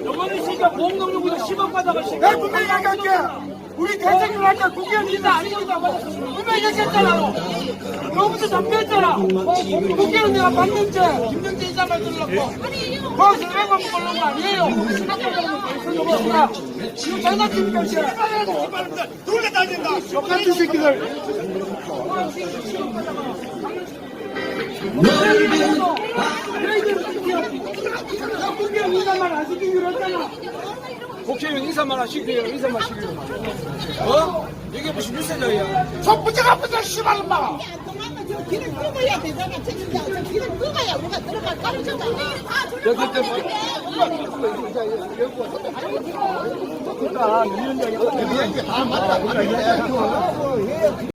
이번에 진짜 보험금융보다 10억 받아가시고 내가 분명히 얘기할게. 우리 대책을 할때 국회의원 아닙니다 아닙니다 분명히 얘기했잖아 너 부터 담배했잖아 국회는 내가 봤는데 김명재 이사 만들려고 거기서 외관 걸는 거 아니에요 지금 장난치니까 지금 돌려다닌다. 똑같은 새끼들. 국회의원 인사만 안 시키기로 했잖아 국회의원 인사만 하시고요 인사만 시키고 어? 이게 무슨 뉴스냐야 족부지가 부터 씨발 마. 저 길을 끄어야 되잖아. 책임자. 저 길을 끄어야 우리가 들어갈 가르쳐다. 다 여기 때문에 다 맞다.